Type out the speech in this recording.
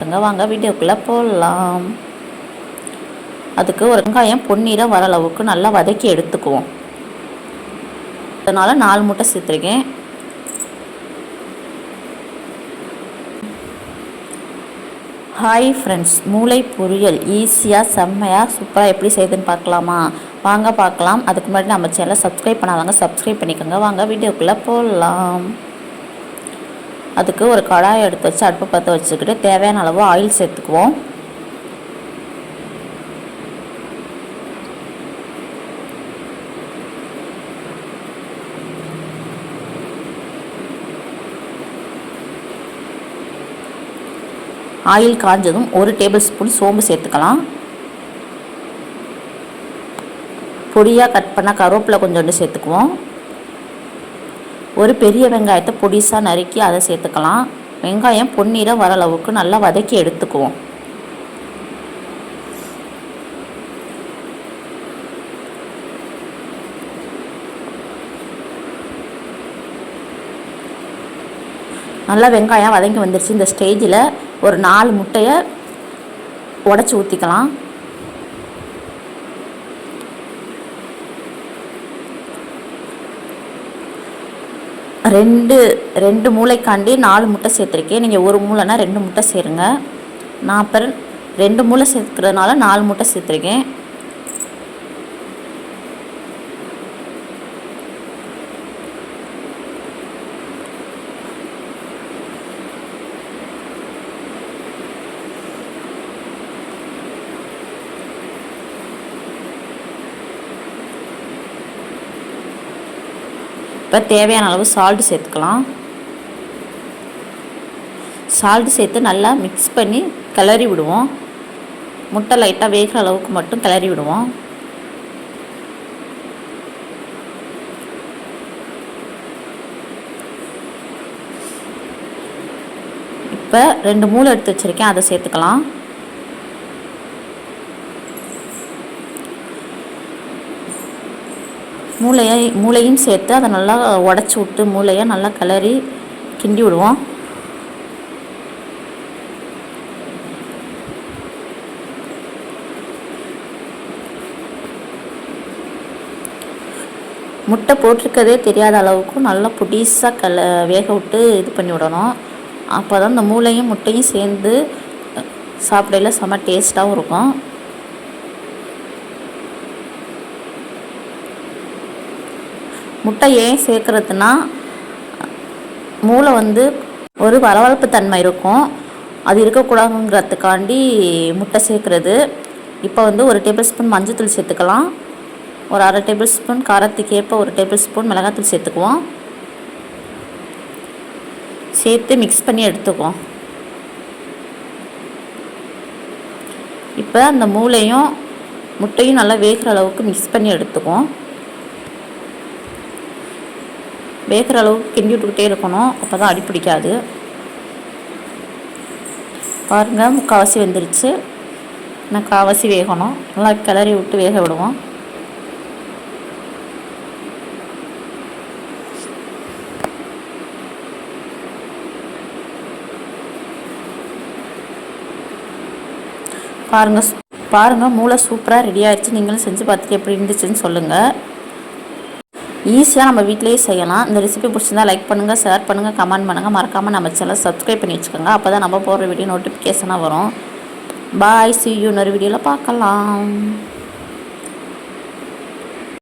வாங்க வாங்க வீடியோக்குள்ளே போடலாம் அதுக்கு ஒரு வெங்காயம் பொன்னிறம் வர அளவுக்கு நல்லா வதக்கி எடுத்துக்குவோம். அதனால் நாலு முட்டை சேர்த்துருக்கேன். ஹாய் ஃப்ரெண்ட்ஸ் மூளை பொரியல் ஈஸியாக செம்மையாக சூப்பராக எப்படி செய்யுதுன்னு பார்க்கலாமா? வாங்க பார்க்கலாம். அதுக்கு முன்னாடி நம்ம சேனலை சப்ஸ்கிரைப் பண்ணாதாங்க சப்ஸ்கிரைப் பண்ணிக்கோங்க. வாங்க வீடியோக்குள்ளே போடலாம் அதுக்கு ஒரு கடாயை எடுத்து வச்சு அடுப்பு பற்ற வச்சுக்கிட்டு தேவையான அளவு ஆயில் சேர்த்துக்குவோம். ஆயில் காஞ்சதும் ஒரு டேபிள் ஸ்பூன் சோம்பு சேர்த்துக்கலாம். பொடியாக கட் பண்ண கருவேப்பிலை கொஞ்சோண்டு சேர்த்துக்குவோம். ஒரு பெரிய வெங்காயத்தை பொடிசாக நறுக்கி அதை சேர்த்துக்கலாம். வெங்காயம் பொன்னிறம் வர அளவுக்கு நல்லா வதக்கி எடுத்துக்குவோம். நல்லா வெங்காயம் வதங்கி வந்துருச்சு. இந்த ஸ்டேஜில் ஒரு நாலு முட்டையை உடச்சி ஊற்றிக்கலாம் ரெண்டு ரெண்டு மூளைக்காண்டி நாலு முட்டை சேர்த்துருக்கேன். நீங்கள் ஒரு மூளைனா ரெண்டு முட்டை சேருங்க. நான் அப்புறம் ரெண்டு மூளை சேர்க்குறதுனால நாலு முட்டை சேர்த்துருக்கேன். இப்போ தேவையான அளவு சால்ட் சேர்த்துக்கலாம். சால்ட்டு சேர்த்து நல்லா மிக்ஸ் பண்ணி கிளறி விடுவோம். முட்டை லைட்டாக வேகிற அளவுக்கு மட்டும் கிளறி விடுவோம். இப்போ ரெண்டு மூளை எடுத்து வச்சுருக்கேன் அதை சேர்த்துக்கலாம். மூளையை மூளையும் சேர்த்து அதை நல்லா உடச்சி விட்டு மூளையை நல்லா கிளறி கிண்டி விடுவோம். முட்டை போட்டிருக்கதே தெரியாத அளவுக்கு நல்லா புடிசாக கல வேக விட்டு இது பண்ணி விடணும். அப்போ தான் இந்த மூளையும் முட்டையும் சேர்ந்து சாப்பிடையில செம்ம டேஸ்ட்டாகவும் இருக்கும். முட்டை ஏன் சேர்க்குறதுனா மூளை வந்து ஒரு வரவழைப்பு தன்மை இருக்கும். அது இருக்கக்கூடாதுங்கிறதுக்காண்டி முட்டை சேர்க்குறது. இப்போ வந்து ஒரு டேபிள் ஸ்பூன் மஞ்சத்தூள் சேர்த்துக்கலாம். ஒரு அரை டேபிள் ஸ்பூன் காரத்துக்கு ஏற்ப ஒரு டேபிள் ஸ்பூன் மிளகாத்தூள் சேர்த்துக்குவோம். சேர்த்து மிக்ஸ் பண்ணி எடுத்துக்குவோம். இப்போ அந்த மூளையும் முட்டையும் நல்லா வேகிற அளவுக்கு மிக்ஸ் பண்ணி எடுத்துக்குவோம். வேகிற அளவுக்கு கிண்டி விட்டுக்கிட்டே இருக்கணும். அப்போ தான் அடி பிடிக்காது. பாருங்கள் முக்கால்வாசி வெந்துருச்சு. இன்னும் கால்வாசி வேகணும். நல்லா கிளறி விட்டு வேக விடுவோம். பாருங்கள் பாருங்கள் மூளை சூப்பராக ரெடி ஆகிடுச்சு நீங்களும் செஞ்சு பார்த்துட்டு எப்படி இருந்துச்சுன்னு சொல்லுங்கள் ஈஸியாக நம்ம வீட்டிலேயே செய்யலாம். இந்த ரெசிபி பிடிச்சிருந்தா லைக் பண்ணுங்கள் ஷேர் பண்ணுங்கள் கமெண்ட் பண்ணுங்கள் மறக்காமல் நம்ம சேனல் சப்ஸ்கிரைப் பண்ணி வச்சுக்கோங்க. அப்போ தான் நம்ம போடுற வீடியோ நோட்டிஃபிகேஷனாக வரும். பாய் சி யூ இன்னொரு வீடியோவில் பார்க்கலாம்.